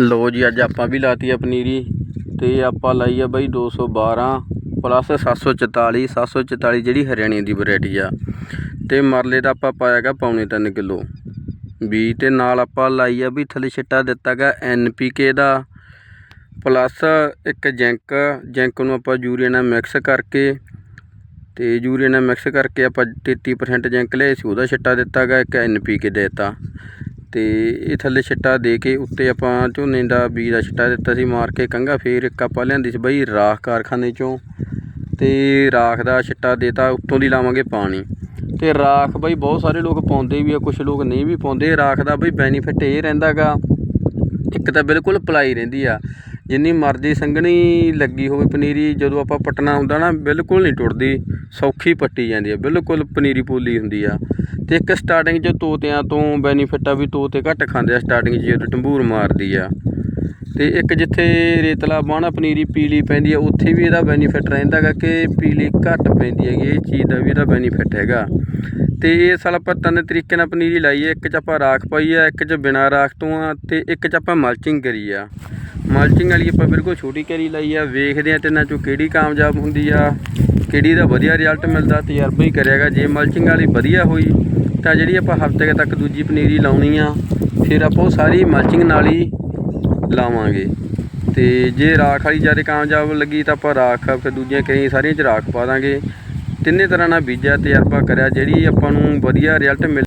ਲੋ ਜੀ, ਅੱਜ ਆਪਾਂ ਵੀ ਲਾਤੀ ਆ ਪਨੀਰੀ ਤੇ ਆਪਾਂ ਲਾਈ ਆ ਬਾਈ 212 ਪਲੱਸ 744 744 ਜਿਹੜੀ ਹਰਿਆਣੇ ਦੀ ਵੈਰਾਈਟੀ ਆ। ਤੇ ਮਰਲੇ ਦਾ ਆਪਾਂ ਪਾਇਆਗਾ ਪੌਣੇ 3 ਕਿਲੋ। ਵੀ ਤੇ ਨਾਲ ਆਪਾਂ ਲਾਈ ਆ ਵੀ ਥੱਲੇ ਛਿੱਟਾ ਦਿੱਤਾਗਾ ਐਨਪੀਕੇ ਦਾ ਪਲੱਸ ਇੱਕ ਜਿੰਕ ਜਿੰਕ ਨੂੰ ਆਪਾਂ ਯੂਰੀਆ ਨਾਲ ਮਿਕਸ ਕਰਕੇ, ਤੇ ਯੂਰੀਆ ਨਾਲ ਮਿਕਸ ਕਰਕੇ ਆਪਾਂ 33% ਜਿੰਕ ਲਿਆ ਸੀ, ਉਹਦਾ ਛਿੱਟਾ ਦਿੱਤਾਗਾ ਇੱਕ ਐਨਪੀਕੇ ਦਿੱਤਾ। ਤੇ ਇਹ ਥੱਲੇ ਛਿੱਟਾ ਦੇ ਕੇ ਉੱਤੇ ਆਪਾਂ ਝੋਨੇ ਦਾ ਬੀਜ ਦਾ ਛਿੱਟਾ ਦਿੱਤਾ ਸੀ, ਮਾਰ ਕੇ ਕੰਗਾ ਫੇਰ ਇੱਕ ਆਪਾਂ ਲਿਆਂਦੀ ਸੀ ਬਈ ਰਾਖ ਕਾਰਖਾਨੇ ਚੋਂ। ਤੇ ਰਾਖ ਦਾ ਛਿੱਟਾ ਦੇਤਾ, ਉੱਤੋਂ ਦੀ ਲਾਵਾਂਗੇ ਪਾਣੀ। ਤੇ ਰਾਖ ਬਈ ਬਹੁਤ ਸਾਰੇ ਲੋਕ ਪਾਉਂਦੇ ਵੀ ਆ ਕੁਝ ਲੋਕ ਨਹੀਂ ਵੀ ਪਾਉਂਦੇ। ਰਾਖ ਦਾ ਬਈ ਬੈਨੀਫਿਟ ਇਹ ਰਹਿੰਦਾਗਾ ਇੱਕ ਤਾਂ ਬਿਲਕੁਲ ਪਲਾਈ ਰਹਿੰਦੀ ਆ। ਜਿੰਨੀ ਮਰਜ਼ੀ ਸੰਘਣੀ ਲੱਗੀ ਹੋਵੇ ਪਨੀਰੀ, ਜਦੋਂ ਆਪਾਂ ਪਟਣਾ ਹੁੰਦਾ ਨਾ, ਬਿਲਕੁਲ ਨਹੀਂ ਟੁੱਟਦੀ, ਸੌਖੀ ਪੱਟੀ ਜਾਂਦੀ ਆ, ਬਿਲਕੁਲ ਪਨੀਰੀ ਪੋਲੀ ਹੁੰਦੀ ਆ। ਤੇ ਇੱਕ ਸਟਾਰਟਿੰਗ 'ਚ ਤੋਤਿਆਂ ਤੋਂ ਬੈਨੀਫਿਟ ਆ ਵੀ ਤੋਤੇ ਘੱਟ ਖਾਂਦੇ ਆ ਸਟਾਰਟਿੰਗ 'ਚ ਜਦੋਂ ਟੰਬੂਰ ਮਾਰਦੀ ਆ। ਤੇ ਇੱਕ ਜਿੱਥੇ ਰੇਤਲਾ ਬਾਣਾ ਪਨੀਰੀ ਪੀਲੀ ਪੈਂਦੀ ਆ, ਉੱਥੇ ਵੀ ਇਹਦਾ ਬੈਨੀਫਿਟ ਰਹਿੰਦਾ ਗਾ ਕਿ ਪੀਲੀ ਘੱਟ ਪੈਂਦੀ ਹੈਗੀ, ਇਹ ਚੀਜ਼ ਦਾ ਵੀ ਇਹਦਾ ਬੈਨੀਫਿਟ ਹੈਗਾ। ਤੇ ਇਹ ਸਾਲ ਆਪਾਂ ਤਿੰਨ ਤਰੀਕੇ ਨਾਲ ਪਨੀਰੀ ਲਾਈ ਹੈ ਇੱਕ 'ਚ ਆਪਾਂ ਰਾਖ ਪਾਈ ਆ, ਇੱਕ 'ਚ ਬਿਨਾਂ ਰਾਖ ਤੋਂ ਆ, ਤੇ ਇੱਕ 'ਚ ਆਪਾਂ ਮਲਚਿੰਗ ਕਰੀ ਆ। ਮਲਚਿੰਗ ਵਾਲੀ ਆਪਾਂ ਬਿਲਕੁਲ ਛੋਟੀ ਕਰੀ ਲਾਈ ਆ, ਵੇਖਦੇ ਆ ਤਿੰਨਾਂ 'ਚੋਂ ਕਿਹੜੀ ਕਾਮਯਾਬ ਹੁੰਦੀ ਆ, ਕਿਹੜੀ ਦਾ ਵਧੀਆ ਰਿਜ਼ਲਟ ਮਿਲਦਾ, ਤਜਰਬਾ ਹੀ ਕਰਿਆਗਾ ਜੇ ਮਲਚਿੰਗ ਵਾਲੀ ਵਧੀਆ ਹੋਈ, ਤਾਂ ਜਿਹੜੀ ਆਪਾਂ ਹਫ਼ਤੇ ਤੱਕ ਦੂਜੀ ਪਨੀਰੀ ਲਾਉਣੀ ਆ, ਫਿਰ ਆਪਾਂ ਉਹ ਸਾਰੀ ਮਲਚਿੰਗ ਨਾਲ ਹੀ ਲਾਵਾਂਗੇ। ਤੇ ਜੇ ਰਾਖ ਵਾਲੀ ਜ਼ਿਆਦਾ ਕਾਮਯਾਬ ਲੱਗੀ ਤਾਂ ਆਪਾਂ ਰਾਖ ਫਿਰ ਦੂਜੀਆਂ ਕਈ ਸਾਰੀਆਂ ਚ ਰਾਖ ਪਾ ਦਾਂਗੇ। ਤਿੰਨੇ ਤਰ੍ਹਾਂ ਨਾਲ ਬੀਜਿਆ, ਤਜਰਬਾ ਕਰਿਆ, ਜਿਹੜੀ ਆਪਾਂ ਨੂੰ ਵਧੀਆ ਰਿਜ਼ਲਟ ਮਿਲ